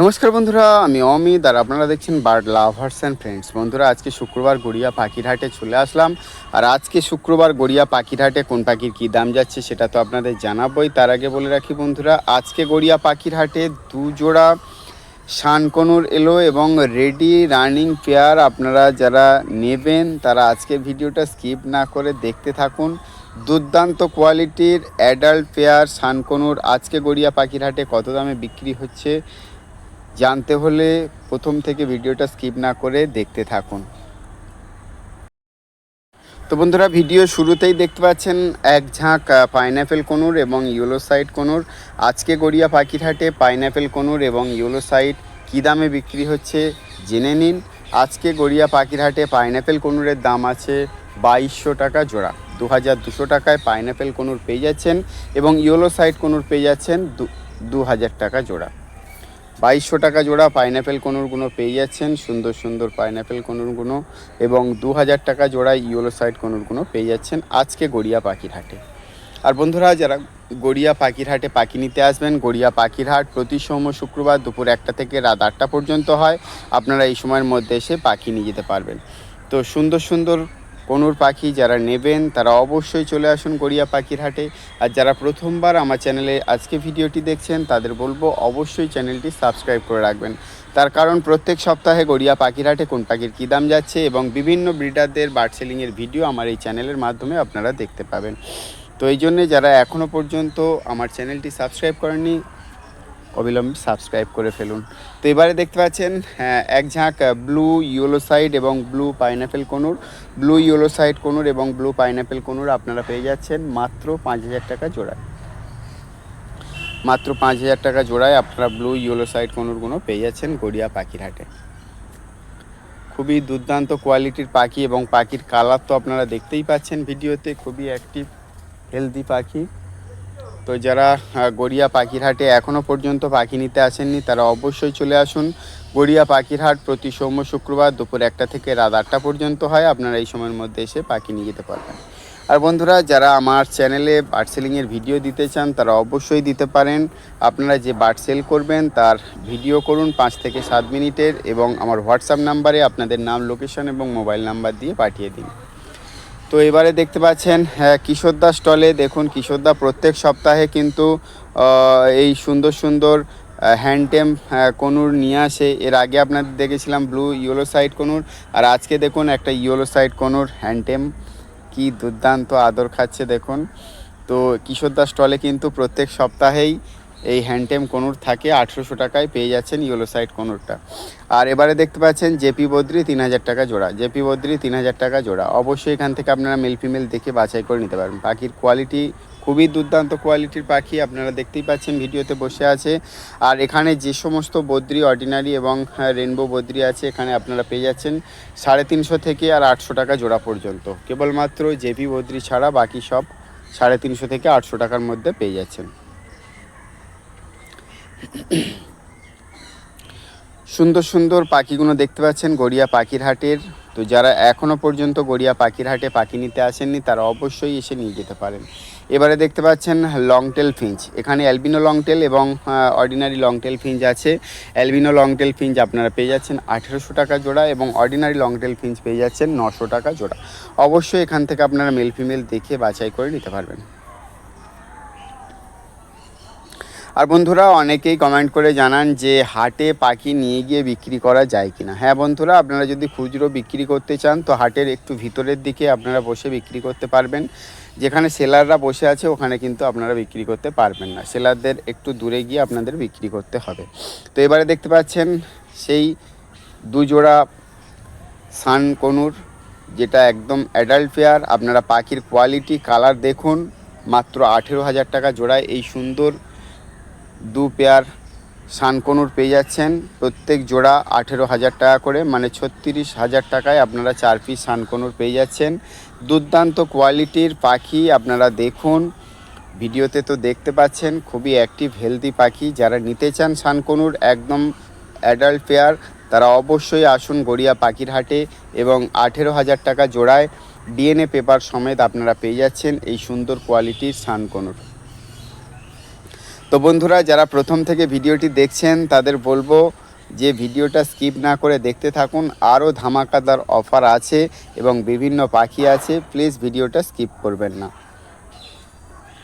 নমস্কার বন্ধুরা, আমি অমিত আর আপনারা দেখছেন বার্ড লাভার্স অ্যান্ড ফ্রেন্ডস বন্ধুরা, আজকে শুক্রবার গড়িয়া পাখিরহাটে চলে আসলাম। আর আজকে শুক্রবার গড়িয়া পাখিরহাটে কোন পাখির কী দাম যাচ্ছে সেটা তো আপনাদের জানাবোই। তার আগে বলে রাখি বন্ধুরা, আজকে গড়িয়া পাখিরহাটে দু জোড়া শানকনুর এলো এবং রেডি রানিং পেয়ার আপনারা যারা নেবেন, তারা আজকে ভিডিওটা স্কিপ না করে দেখতে থাকুন। দুর্দান্ত কোয়ালিটির অ্যাডাল্ট পেয়ার শানকনুর আজকে গড়িয়া পাখিরহাটে কত দামে বিক্রি হচ্ছে জানতে হলে প্রথম থেকে ভিডিওটা স্কিপ না করে দেখতে থাকুন। তো বন্ধুরা, ভিডিও শুরুতেই দেখতে পাচ্ছেন এক ঝাঁক পাইনঅ্যাপেল কনুর এবং ইয়েলো সাইড কনুর। আজকে গড়িয়া পাখিরহাটে পাইনঅ্যাপেল কনুর এবং ইয়েলো সাইড কী দামে বিক্রি হচ্ছে জেনে নিন। আজকে গড়িয়া পাখিরহাটে পাইনঅ্যাপেল কনুরের দাম আছে বাইশশো টাকা জোড়া। দু হাজার দুশো টাকায় পাইনঅ্যাপেল কনুর পেয়ে যাচ্ছেন এবং ইয়েলো সাইড কনুর পেয়ে যাচ্ছেন দু হাজার টাকা জোড়া। বাইশশো টাকা জোড়া পাইনঅ্যাপেল কনুরগুলো পেয়ে যাচ্ছেন। সুন্দর সুন্দর পাইনঅ্যাপেল কনুরগুলো এবং দু হাজার টাকা জোড়ায় ইয়েলো সাইড কনুরগুলো পেয়ে যাচ্ছেন আজকে গড়িয়া পাখির হাটে আর বন্ধুরা, যারা গড়িয়া পাখির হাটে পাখি নিতে আসবেন, গড়িয়া পাখির হাট প্রতি সোম শুক্রবার দুপুর একটা থেকে রাত আটটা পর্যন্ত হয়। আপনারা এই সময়ের মধ্যে এসে পাখি নিয়ে যেতে পারবেন। তো সুন্দর সুন্দর কনুর পাখি যারা নেবেন, তারা অবশ্যই চলে আসুন গড়িয়া পাখির হাটে। আর যারা প্রথমবার আমার চ্যানেলে আজকে ভিডিওটি দেখছেন, তাদের বলব অবশ্যই চ্যানেলটি সাবস্ক্রাইব করে রাখবেন। তার কারণ প্রত্যেক সপ্তাহে গড়িয়া পাখির হাটে কোন পাখির কী দাম যাচ্ছে এবং বিভিন্ন ব্রিডারদের বার্ড সেলিংয়ের ভিডিও আমার এই চ্যানেলের মাধ্যমে আপনারা দেখতে পাবেন। তো এই জন্যে যারা এখনও পর্যন্ত আমার চ্যানেলটি সাবস্ক্রাইব করেননি অবিলম্বে সাবস্ক্রাইব করে ফেলুন। তো এবারে দেখতে পাচ্ছেন এক ঝাঁক ব্লু ইয়েলো সাইড এবং blue pineapple conure. Blue yellow side conure এবং ব্লু পাইনঅ্যাপেল কনুর আপনারা পেয়ে যাচ্ছেন মাত্র পাঁচ হাজার টাকা জোড়ায়। মাত্র পাঁচ হাজার টাকা জোড়ায় আপনারা ব্লু ইয়েলো সাইড কনুরগুলো পেয়ে যাচ্ছেন গড়িয়া পাখির হাটে। খুবই দুর্দান্ত কোয়ালিটির পাখি এবং পাখির কালার তো আপনারা দেখতেই পাচ্ছেন ভিডিওতে, খুবই অ্যাক্টিভ হেলদি পাখি। তো যারা গড়িয়া পাখিরহাটে এখনও পর্যন্ত পাখি নিতে আসেননি, তারা অবশ্যই চলে আসুন। গড়িয়া পাখিরহাট প্রতি সোম শুক্রবার দুপুর একটা থেকে রাত আটটা পর্যন্ত হয়। আপনারা এই সময়ের মধ্যে এসে পাখি নিয়ে যেতে পারবেন। আর বন্ধুরা, যারা আমার চ্যানেলে বার্ড সেলিংয়ের ভিডিও দিতে চান, তারা অবশ্যই দিতে পারেন। আপনারা যে বার্ড সেল করবেন, তার ভিডিও করুন পাঁচ থেকে সাত মিনিটের এবং আমার হোয়াটসঅ্যাপ নাম্বারে আপনাদের নাম, লোকেশন এবং মোবাইল নাম্বার দিয়ে পাঠিয়ে দিন। তো এবারে দেখতে পাচ্ছেন হ্যাঁ, কিশোরদা স্টলে দেখুন কিশোরদা প্রত্যেক সপ্তাহে কিন্তু এই সুন্দর সুন্দর হ্যান্ডটেম কনুর নিয়ে আসে। এর আগে আপনাদের দেখেছিলাম ব্লু ইয়েলো সাইড কনুর আর আজকে দেখুন একটা ইয়েলো সাইড কনুর হ্যান্ডটেম কি দুর্দান্ত আদর খাচ্ছে দেখুন। তো কিশোরদা স্টলে কিন্তু প্রত্যেক সপ্তাহেই এই হ্যান্ডটেম কনুর থাকে, আঠেরোশো টাকায় পেয়ে যাচ্ছেন ইয়েলো সাইড কনুরটা। আর এবারে দেখতে পাচ্ছেন জেপি বদ্রি তিন হাজার টাকা জোড়া। জেপি বদ্রি তিন হাজার টাকা জোড়া। অবশ্যই এখান থেকে আপনারা মেল ফিমেল দেখে বাছাই করে নিতে পারবেন। পাখির কোয়ালিটি খুবই দুর্দান্ত কোয়ালিটির পাখি, আপনারা দেখতেই পাচ্ছেন ভিডিওতে বসে আছে। আর এখানে যে সমস্ত বদ্রি অর্ডিনারি এবং রেনবো বদ্রি আছে, এখানে আপনারা পেয়ে যাচ্ছেন সাড়ে তিনশো থেকে আর আটশো টাকা জোড়া পর্যন্ত। কেবলমাত্র জেপি বদ্রি ছাড়া বাকি সব সাড়ে তিনশো থেকে আটশো টাকার মধ্যে পেয়ে যাচ্ছেন। সুন্দর সুন্দর পাখিগুলো দেখতে পাচ্ছেন, গড়িয়া পাখির হাটের তো যারা এখনও পর্যন্ত গড়িয়া পাখির হাটে পাখি নিতে আসেননি, তারা অবশ্যই এসে নিয়ে যেতে পারেন। এবারে দেখতে পাচ্ছেন লংটেল ফিঞ্চ। এখানে অ্যালবিনো লংটেল এবং অর্ডিনারি লংটেল ফিঞ্চ আছে। অ্যালবিনো লংটেল ফিঞ্চ আপনারা পেয়ে যাচ্ছেন আঠেরোশো টাকা জোড়া এবং অর্ডিনারি লংটেল ফিঞ্চ পেয়ে যাচ্ছেন নশো টাকা জোড়া। অবশ্যই এখান থেকে আপনারা মেল ফিমেল দেখে বাছাই করে নিতে পারবেন। আর বন্ধুরা, অনেকেই কমেন্ট করে জানান যে, হাটে পাখি নিয়ে গিয়ে বিক্রি করা যায় কি না হ্যাঁ বন্ধুরা, আপনারা যদি খুচরো বিক্রি করতে চান, তো হাটের একটু ভিতরের দিকে আপনারা বসে বিক্রি করতে পারবেন। যেখানে সেলাররা বসে আছে, ওখানে কিন্তু আপনারা বিক্রি করতে পারবেন না। সেলারদের একটু দূরে গিয়ে আপনাদের বিক্রি করতে হবে। তো এবারে দেখতে পাচ্ছেন, সেই দুজোড়া সান কনুর যেটা একদম অ্যাডাল্ট পেয়ার আপনারা পাখির কোয়ালিটি কালার দেখুন, মাত্র আঠেরো হাজার টাকা জোড়ায়। এই সুন্দর দু পেয়ার সানকনুর পেয়ে যাচ্ছেন। প্রত্যেক জোড়া আঠেরো হাজার টাকা করে মানে ছত্রিশ হাজার টাকায় আপনারা চার পিস সানকনুর পেয়ে যাচ্ছেন। দুর্দান্ত কোয়ালিটির পাখি আপনারা দেখুন। ভিডিওতে তো দেখতে পাচ্ছেন, খুবই অ্যাক্টিভ হেলদি পাখি। যারা নিতে চান সানকনুর, একদম অ্যাডাল্ট পেয়ার তারা অবশ্যই আসুন গড়িয়া পাখির হাটে এবং আঠেরো হাজার টাকা জোড়ায় ডিএনএ পেপার সমেত আপনারা পেয়ে যাচ্ছেন এই সুন্দর কোয়ালিটির সানকনুর। তো বন্ধুরা, যারা প্রথম থেকে ভিডিওটি দেখছেন, তাদের বলব যে ভিডিওটা স্কিপ না করে দেখতে থাকুন। আরও ধামাকাদার অফার আছে এবং বিভিন্ন পাখি আছে। প্লিজ ভিডিওটা স্কিপ করবেন না।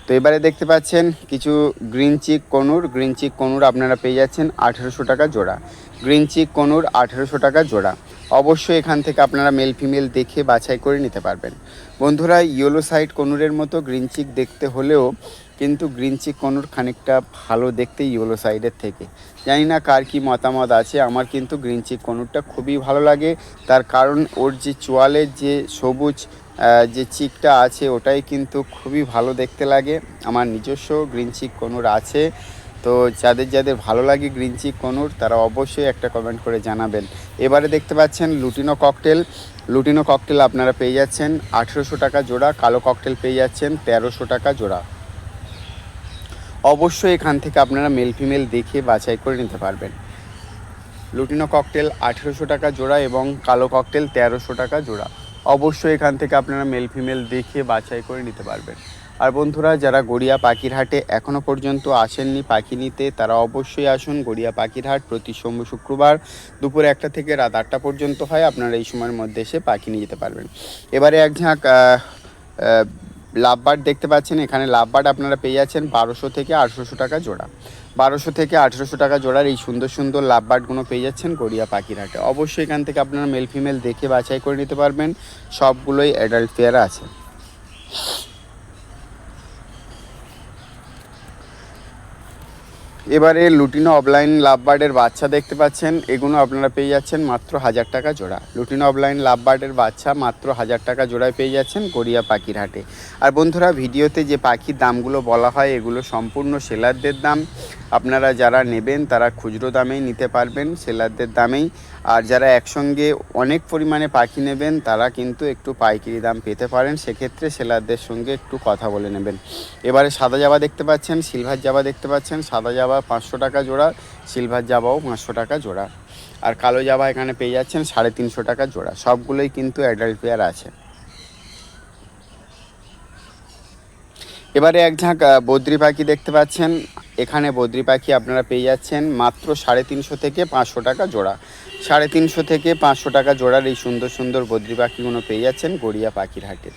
তো এবারে দেখতে পাচ্ছেন, কিছু green cheek conure. Green cheek conure আপনারা পেয়ে যাচ্ছেন আঠেরোশো টাকা জোড়া। গ্রিন চিক কনুর আঠেরোশো টাকা জোড়া। অবশ্যই এখান থেকে আপনারা মেল ফিমেল দেখে বাছাই করে নিতে পারবেন। বন্ধুরা, ইয়েলো সাইড কনুরের মতো গ্রিন চিক দেখতে হলেও কিন্তু গ্রিন চিক কনুর খানিকটা ভালো দেখতে ইয়েলো সাইডের থেকে। জানি না কার কি মতামত আছে, আমার কিন্তু গ্রিন চিক কনুরটা খুবই ভালো লাগে। তার কারণ ওর যে চোয়ালের যে সবুজ যে চিকটা আছে, ওটাই কিন্তু খুবই ভালো দেখতে লাগে। আমার নিজস্ব গ্রিন চিক কনুর আছে। তো যাদের যাদের ভালো লাগে গ্রিন চিক কনুর, তারা অবশ্যই একটা কমেন্ট করে জানাবেন। এবারে দেখতে পাচ্ছেন লুটিনো ককটেল লুটিনো ককটেল আপনারা পেয়ে যাচ্ছেন আঠেরোশো টাকা জোড়া, কালো ককটেল পেয়ে যাচ্ছেন তেরোশো টাকা জোড়া। অবশ্যই এখান থেকে আপনারা মেল ফিমেল দেখে বাছাই করে নিতে পারবেন। লুটিনো ককটেল আঠেরোশো টাকা জোড়া এবং কালো ককটেল তেরোশো টাকা জোড়া। অবশ্যই এখান থেকে আপনারা মেল ফিমেল দেখে বাছাই করে নিতে পারবেন। আর বন্ধুরা, যারা গড়িয়া পাখির হাটে এখনও পর্যন্ত আসেননি পাখি নিতে, তারা অবশ্যই আসুন গড়িয়া পাখির হাট প্রতি সোম শুক্রবার দুপুর একটা থেকে রাত আটটা পর্যন্ত হয়। আপনারা এই সময়ের মধ্যে এসে পাখি নিয়ে যেতে পারবেন। এবারে এক ঝাঁক লাভবার্ড দেখতে পাচ্ছেন, এখানে লাভ লাভবার্ড আপনারা পেয়ে যাচ্ছেন বারোশো থেকে আঠেরোশো টাকা জোড়া। বারোশো থেকে আঠেরোশো টাকা জোড়ার এই সুন্দর সুন্দর লাভ বার্ডগুলো পেয়ে যাচ্ছেন গড়িয়া পাখির হাটে অবশ্যই এখান থেকে আপনারা মেল ফিমেল দেখে বাছাই করে নিতে পারবেন, সবগুলোই অ্যাডাল্ট পেয়ার আছে। এবারে লুটিনো অফলাইন লাভবার্ডের বাচ্চা দেখতে পাচ্ছেন। এগুলো আপনারা পেয়ে যাচ্ছেন মাত্র হাজার টাকা জোড়া। লুটিনো অফলাইন লাভবার্ডের বাচ্চা মাত্র হাজার টাকা জোড়ায় পেয়ে যাচ্ছেন গড়িয়া পাখির হাটে। আর বন্ধুরা, ভিডিওতে যে পাখির দামগুলো বলা হয়, এগুলো সম্পূর্ণ সেলারদের দাম। আপনারা যারা নেবেন, তারা খুচরো দামেই নিতে পারবেন সেলারদের দামেই। আর যারা একসঙ্গে অনেক পরিমাণে পাখি নেবেন, তারা কিন্তু একটু পাইকারি দাম পেতে পারেন। সেক্ষেত্রে সেলারদের সঙ্গে একটু কথা বলে নেবেন। এবারে সাদা জাবা দেখতে পাচ্ছেন, সিলভার জাবা দেখতে পাচ্ছেন। সাদা জাবা পাঁচশো টাকা জোড়া, সিলভার জাবাও পাঁচশো টাকা জোড়া। আর কালো জাবা এখানে পেয়ে যাচ্ছেন, সাড়ে তিনশো টাকা জোড়া। সবগুলোই কিন্তু অ্যাডাল্ট পেয়ার আছে। এবারে এক ঝাঁক বদ্রি পাখি দেখতে পাচ্ছেন। এখানে বদ্রি পাখি আপনারা পেয়ে যাচ্ছেন মাত্র সাড়ে তিনশো থেকে পাঁচশো টাকা জোড়া। সাড়ে তিনশো থেকে পাঁচশো টাকা জোড়ার এই সুন্দর সুন্দর বদ্রি পাখিগুলো পেয়ে যাচ্ছেন গড়িয়া পাখির হাটে।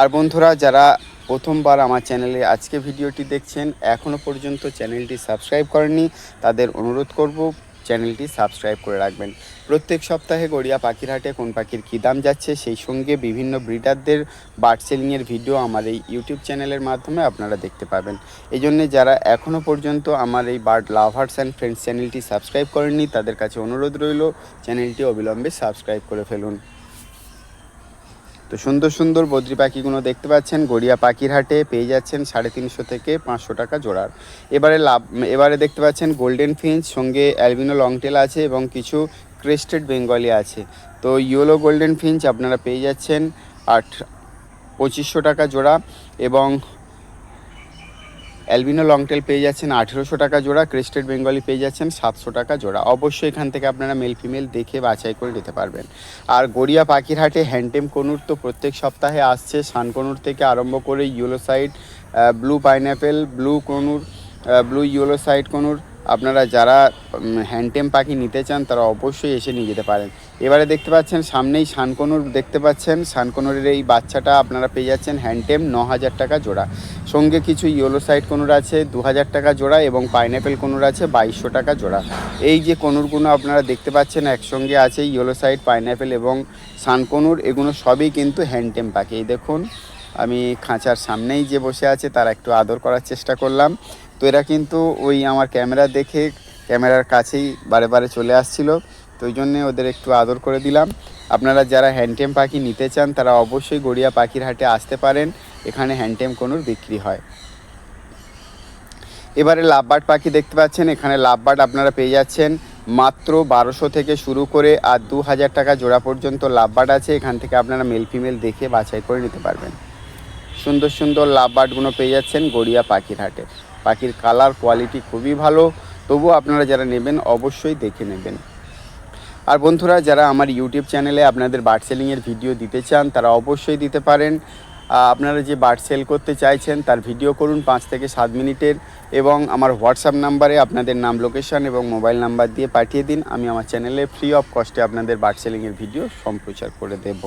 আর বন্ধুরা, যারা প্রথমবার আমার চ্যানেলে আজকে ভিডিওটি দেখছেন এখনও পর্যন্ত চ্যানেলটি সাবস্ক্রাইব করেননি, তাদের অনুরোধ করব চ্যানেলটি সাবস্ক্রাইব করে রাখবেন। প্রত্যেক সপ্তাহে গড়িয়া পাখির হাটে কোন পাখির কী দাম যাচ্ছে, সেই সঙ্গে বিভিন্ন ব্রিডারদের বার্ড সেলিংয়ের ভিডিও আমার এই ইউটিউব চ্যানেলের মাধ্যমে আপনারা দেখতে পাবেন। এই জন্যে যারা এখনও পর্যন্ত আমার এই বার্ড লাভার্স অ্যান্ড ফ্রেন্ডস চ্যানেলটি সাবস্ক্রাইব করেননি, তাদের কাছে অনুরোধ রইল, চ্যানেলটি অবিলম্বে সাবস্ক্রাইব করে ফেলুন। তো সুন্দর সুন্দর বদ্রি পাখিগুলো দেখতে পাচ্ছেন, গড়িয়া পাখির হাটে পেয়ে যাচ্ছেন সাড়ে তিনশো থেকে পাঁচশো টাকা জোড়ার। এবারে লাভ, এবারে দেখতে পাচ্ছেন গোল্ডেন ফিঞ্চ, সঙ্গে অ্যালবিনো লংটেল আছে এবং কিছু ক্রেস্টেড বেঙ্গলি আছে। তো ইয়েলো গোল্ডেন ফিঞ্চ আপনারা পেয়ে যাচ্ছেন আট, পঁচিশশো টাকা জোড়া এবং অ্যালবিনো লংটেল পেয়ে যাচ্ছেন আঠেরোশো টাকা জোড়া ক্রেস্টেড বেঙ্গলি পেয়ে যাচ্ছেন সাতশো টাকা জোড়া। অবশ্যই এখান থেকে আপনারা মেল ফিমেল দেখে বাছাই করে নিতে পারবেন। আর গড়িয়া পাখিরহাটে হ্যান্ডটেম কনুর তো প্রত্যেক সপ্তাহে আসছে। সান কনুর থেকে আরম্ভ করে yellow side blue pineapple blue conure blue yellow side conure আপনারা যারা হ্যান্ডটেম পাখি নিতে চান, তারা অবশ্যই এসে নিয়ে যেতে পারেন। এবারে দেখতে পাচ্ছেন, সামনেই শানকনুর দেখতে পাচ্ছেন, শানকনুরের এই বাচ্চাটা আপনারা পেয়ে যাচ্ছেন হ্যান্ডটেম ন হাজার টাকা জোড়া। সঙ্গে কিছু ইয়েলো সাইড কনুর আছে দু হাজার টাকা জোড়া এবং পাইনঅ্যাপেল কনুর আছে, বাইশশো টাকা জোড়া। এই যে কনুরগুলো আপনারা দেখতে পাচ্ছেন, একসঙ্গে আছে ইয়েলো সাইড পাইনঅ্যাপেল এবং সানকনুর এগুলো সবই কিন্তু হ্যান্ডটেম পাখি। এই দেখুন, আমি খাঁচার সামনেই যে বসে আছে, তারা একটু আদর করার চেষ্টা করলাম। তো এরা কিন্তু ওই আমার ক্যামেরা দেখে ক্যামেরার কাছেই বারে বারে চলে আসছিল। তো ওই জন্যে ওদের একটু আদর করে দিলাম। আপনারা যারা হ্যান্ডটেম পাখি নিতে চান, তারা অবশ্যই গড়িয়া পাখির হাটে আসতে পারেন। এখানে হ্যান্ডটেম কোনোর বিক্রি হয়। এবারে লাভবার্ড পাখি দেখতে পাচ্ছেন। এখানে লাভবার্ড আপনারা পেয়ে যাচ্ছেন মাত্র বারোশো থেকে শুরু করে আর দু হাজার টাকা জোড়া পর্যন্ত লাভবার্ড আছে। এখান থেকে আপনারা মেল ফিমেল দেখে বাছাই করে নিতে পারবেন। সুন্দর সুন্দর লাভবার্ডগুলো পেয়ে যাচ্ছেন গড়িয়া পাখির হাটে। পাখির কালার কোয়ালিটি খুবই ভালো। তবুও আপনারা যারা নেবেন, অবশ্যই দেখে নেবেন। আর বন্ধুরা, যারা আমার ইউটিউব চ্যানেলে আপনাদের বার্ড সেলিংয়ের ভিডিও দিতে চান, তারা অবশ্যই দিতে পারেন। আপনারা যে বার্ড সেল করতে চাইছেন, তার ভিডিও করুন পাঁচ থেকে সাত মিনিটের এবং আমার হোয়াটসঅ্যাপ নাম্বারে আপনাদের নাম লোকেশন এবং মোবাইল নাম্বার দিয়ে পাঠিয়ে দিন। আমি আমার চ্যানেলে ফ্রি অফ কস্টে আপনাদের বার্ড সেলিংয়ের ভিডিও সম্প্রচার করে দেব।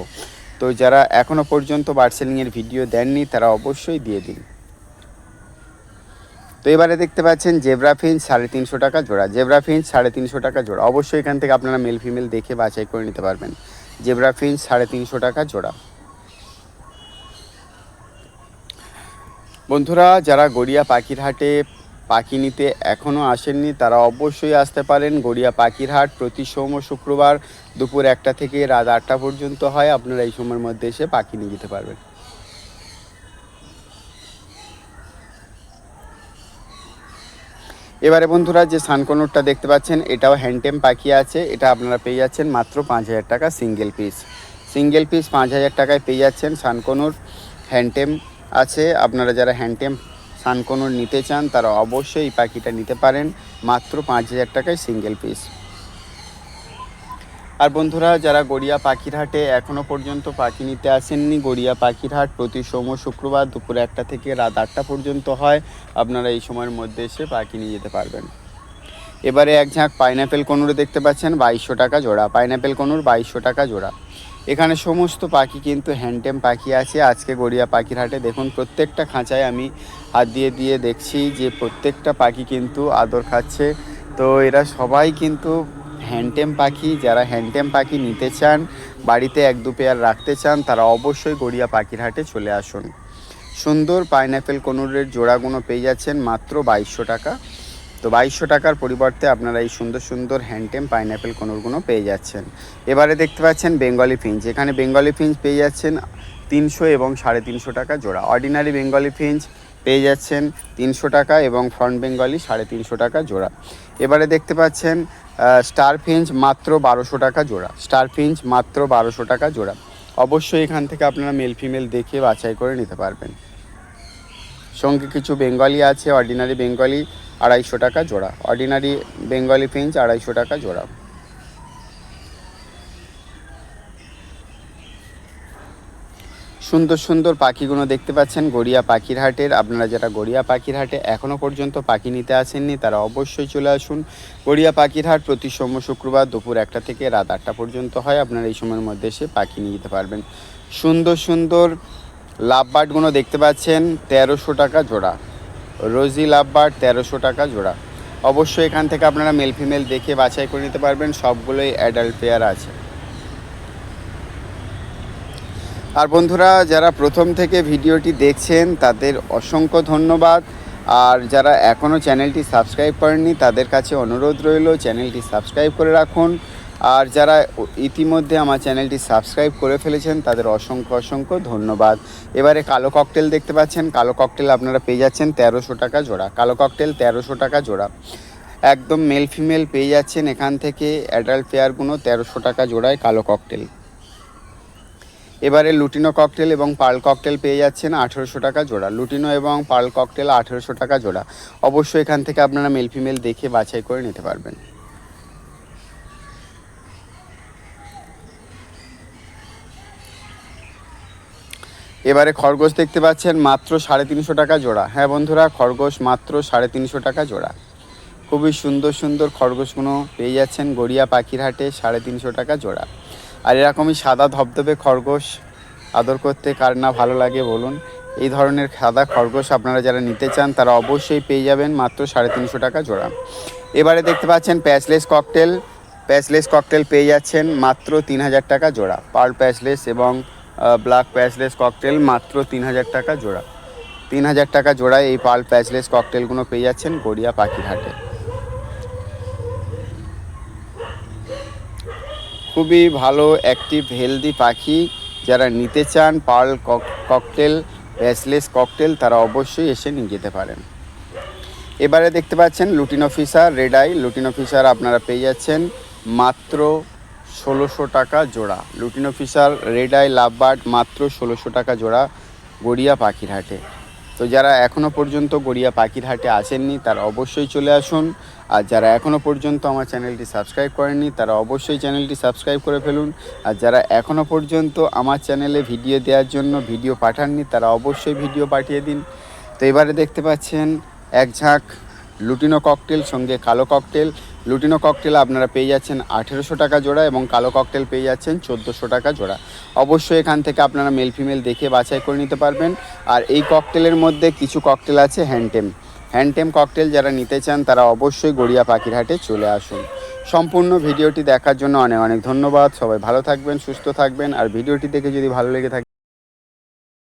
তো যারা এখনও পর্যন্ত বার্ড সেলিংয়ের ভিডিও দেননি, তারা অবশ্যই দিয়ে দিন। তো এবারে দেখতে পাচ্ছেন জেব্রা ফিঞ্চ সাড়ে তিনশো টাকা জোড়া। জেব্রা ফিঞ্চ সাড়ে তিনশো টাকা জোড়া। অবশ্যই এখান থেকে আপনারা মেল ফিমেল দেখে বাছাই করে নিতে পারবেন। জেব্রা ফিঞ্চ সাড়ে তিনশো টাকা জোড়া। বন্ধুরা, যারা গড়িয়া পাখির হাটে পাখি নিতে এখনও আসেননি, তারা অবশ্যই আসতে পারেন গড়িয়া পাখির হাট প্রতি সোম ও শুক্রবার দুপুর একটা থেকে রাত আটটা পর্যন্ত হয়। আপনারা এই সময়ের মধ্যে এসে পাখি নিয়ে যেতে পারবেন। এবারে বন্ধুরা যে সানকনুরটা দেখতে পাচ্ছেন, এটাও হ্যান্ডটেম পাখি আছে। এটা আপনারা পেয়ে যাচ্ছেন মাত্র পাঁচ হাজার টাকা সিঙ্গেল পিস। সিঙ্গেল পিস পাঁচ হাজার টাকায় পেয়ে যাচ্ছেন সানকনুর হ্যান্ডটেম আছে। আপনারা যারা হ্যান্ডটেম সানকনুর নিতে চান, তারা অবশ্যই এই পাখিটা নিতে পারেন। মাত্র পাঁচ হাজার টাকায় সিঙ্গেল পিস। আর বন্ধুরা, যারা গড়িয়া পাখির হাটে এখনও পর্যন্ত পাখি নিতে আসেননি, গড়িয়া পাখির হাট প্রতি সোম শুক্রবার দুপুর একটা থেকে রাত আটটা পর্যন্ত হয়। আপনারা এই সময়ের মধ্যে এসে পাখি নিয়ে যেতে পারবেন। এবারে এক ঝাঁক পাইনাপেল কনুর দেখতে পাচ্ছেন, বাইশশো টাকা জোড়া। পাইনাপেল কনুর বাইশশো টাকা জোড়া। এখানে সমস্ত পাখি কিন্তু হ্যান্ডটেম পাখি আছে। আজকে গড়িয়া পাখির হাটে দেখুন, প্রত্যেকটা খাঁচায় আমি হাত দিয়ে দিয়ে দেখছি যে প্রত্যেকটা পাখি কিন্তু আদর খাচ্ছে। তো এরা সবাই কিন্তু হ্যান্ডটেম পাখি, যারা হ্যান্ডটেম পাখি নিতে চান, বাড়িতে এক দু পেয়ার রাখতে চান, তারা অবশ্যই গড়িয়া পাখির হাটে চলে আসুন। সুন্দর পাইনাপেল কনুরের জোড়াগুলো পেয়ে যাচ্ছেন মাত্র বাইশশো টাকা। তো বাইশশো টাকার পরিবর্তে আপনারা এই সুন্দর সুন্দর হ্যান্ডটেম পাইনাপেল কনুরগুলো পেয়ে যাচ্ছেন। এবারে দেখতে পাচ্ছেন বেঙ্গলি ফিঞ্চ। এখানে বেঙ্গলি ফিঞ্চ পেয়ে যাচ্ছেন তিনশো এবং সাড়ে তিনশো টাকা জোড়া। অর্ডিনারি বেঙ্গলি ফিঞ্চ পেয়ে যাচ্ছেন তিনশো টাকা এবং ফ্রন্ট বেঙ্গলি সাড়ে তিনশো টাকা জোড়া। এবারে দেখতে পাচ্ছেন স্টার ফিঞ্চ মাত্র বারোশো টাকা জোড়া। স্টার ফিঞ্চ মাত্র বারোশো টাকা জোড়া। অবশ্যই এখান থেকে আপনারা মেল ফিমেল দেখে বাছাই করে নিতে পারবেন। সঙ্গে কিছু বেঙ্গলি আছে, অর্ডিনারি বেঙ্গলি আড়াইশো টাকা জোড়া। অর্ডিনারি বেঙ্গলি ফিঞ্চ আড়াইশো টাকা জোড়া। সুন্দর সুন্দর পাখিগুলো দেখতে পাচ্ছেন, গড়িয়া পাখির হাটের আপনারা যারা গড়িয়া পাখির হাটে এখনও পর্যন্ত পাখি নিতে আসেননি, তারা অবশ্যই চলে আসুন। গড়িয়া পাখির হাট প্রতি সোম শুক্রবার দুপুর একটা থেকে রাত আটটা পর্যন্ত হয়। আপনারা এই সময়ের মধ্যে এসে পাখি নিয়ে যেতে পারবেন। সুন্দর সুন্দর লাভবার্ডগুলো দেখতে পাচ্ছেন, তেরোশো টাকা জোড়া। রোজি লাভবার্ড, তেরোশো টাকা জোড়া। অবশ্যই এখান থেকে আপনারা মেল ফিমেল দেখে বাছাই করে নিতে পারবেন। সবগুলোই অ্যাডাল্ট পেয়ার আছে। আর বন্ধুরা, যারা প্রথম থেকে ভিডিওটি দেখছেন, তাদের অসংখ্য ধন্যবাদ। আর যারা এখনও চ্যানেলটি সাবস্ক্রাইব করেননি, তাদের কাছে অনুরোধ রইল, চ্যানেলটি সাবস্ক্রাইব করে রাখুন। আর যারা ইতিমধ্যে আমার চ্যানেলটি সাবস্ক্রাইব করে ফেলেছেন, তাদের অসংখ্য অসংখ্য ধন্যবাদ। এবারে কালো ককটেল দেখতে পাচ্ছেন। কালো ককটেল আপনারা পেয়ে যাচ্ছেন তেরোশো টাকা জোড়া। কালো ককটেল তেরোশো টাকা জোড়া। একদম মেল ফিমেল পেয়ে যাচ্ছেন এখান থেকে অ্যাডাল্ট পেয়ারগুলো তেরোশো টাকা জোড়ায় কালো ককটেল। এবারে লুটিনো ককটেল এবং পার্ল ককটেল পেয়ে যাচ্ছেন আঠেরোশো টাকা জোড়া। লুটিনো এবং পার্ল ককটেল আঠেরোশো টাকা জোড়া। অবশ্যই এখান থেকে আপনারা মেল ফিমেল দেখে বাছাই করে নিতে পারবেন। এবারে খরগোশ দেখতে পাচ্ছেন মাত্র সাড়ে তিনশো টাকা জোড়া। হ্যাঁ বন্ধুরা, খরগোশ মাত্র সাড়ে তিনশো টাকা জোড়া। খুবই সুন্দর সুন্দর খরগোশগুলো পেয়ে যাচ্ছেন গড়িয়া পাখির হাটে সাড়ে তিনশো টাকা জোড়া। আর এরকমই সাদা ধবধবে খরগোশ আদর করতে কার না ভালো লাগে বলুন। এই ধরনের সাদা খরগোশ আপনারা যারা নিতে চান, তারা অবশ্যই পেয়ে যাবেন মাত্র সাড়ে তিনশো টাকা জোড়া। এবারে দেখতে পাচ্ছেন প্যাচলেস ককটেল। প্যাচলেস ককটেল পেয়ে যাচ্ছেন মাত্র তিন হাজার টাকা জোড়া। পার্ল প্যাচলেস এবং ব্ল্যাক প্যাচলেস ককটেল মাত্র তিন হাজার টাকা জোড়া। তিন হাজার টাকা জোড়ায় এই পার্ল প্যাচলেস ককটেলগুলো পেয়ে যাচ্ছেন গড়িয়া পাখির হাটে খুবই ভালো অ্যাক্টিভ হেলদি পাখি। যারা নিতে চান পার্ল ককটেল, ব্যাসলেস ককটেল, তারা অবশ্যই এসে নিয়ে যেতে পারেন। এবারে দেখতে পাচ্ছেন lutino officer red eye lutino officer আপনারা পেয়ে যাচ্ছেন মাত্র ষোলোশো টাকা জোড়া। Lutino officer red eye love bird মাত্র ষোলোশো টাকা জোড়া গড়িয়া পাখির হাটে। তো যারা এখনও পর্যন্ত গড়িয়া পাখির হাটে আসেননি, তারা অবশ্যই চলে আসুন। আর যারা এখনও পর্যন্ত আমার চ্যানেলটি সাবস্ক্রাইব করেননি, তারা অবশ্যই চ্যানেলটি সাবস্ক্রাইব করে ফেলুন। আর যারা এখনও পর্যন্ত আমার চ্যানেলে ভিডিও দেওয়ার জন্য ভিডিও পাঠাননি, তারা অবশ্যই ভিডিও পাঠিয়ে দিন। তো এবারে দেখতে পাচ্ছেন এক ঝাঁক লুটিনো ককটেল, সঙ্গে কালো ককটেল। লুটিনো ককটেল আপনারা পেয়ে যাচ্ছেন আঠেরোশো টাকা জোড়া এবং কালো ককটেল পেয়ে যাচ্ছেন চোদ্দোশো টাকা জোড়া। অবশ্যই এখান থেকে আপনারা মেল ফিমেল দেখে বাছাই করে নিতে পারবেন। আর এই ককটেলের মধ্যে কিছু ককটেল আছে, হ্যান্ডটেম। হ্যান্ডটেম ককটেল যারা নিতে চান, তারা অবশ্যই গড়িয়া পাখির হাটে চলে আসুন। সম্পূর্ণ ভিডিওটি দেখার জন্য অনেক অনেক ধন্যবাদ। সবাই ভালো থাকবেন, সুস্থ থাকবেন। আর ভিডিওটি দেখে যদি ভালো লেগে থাকে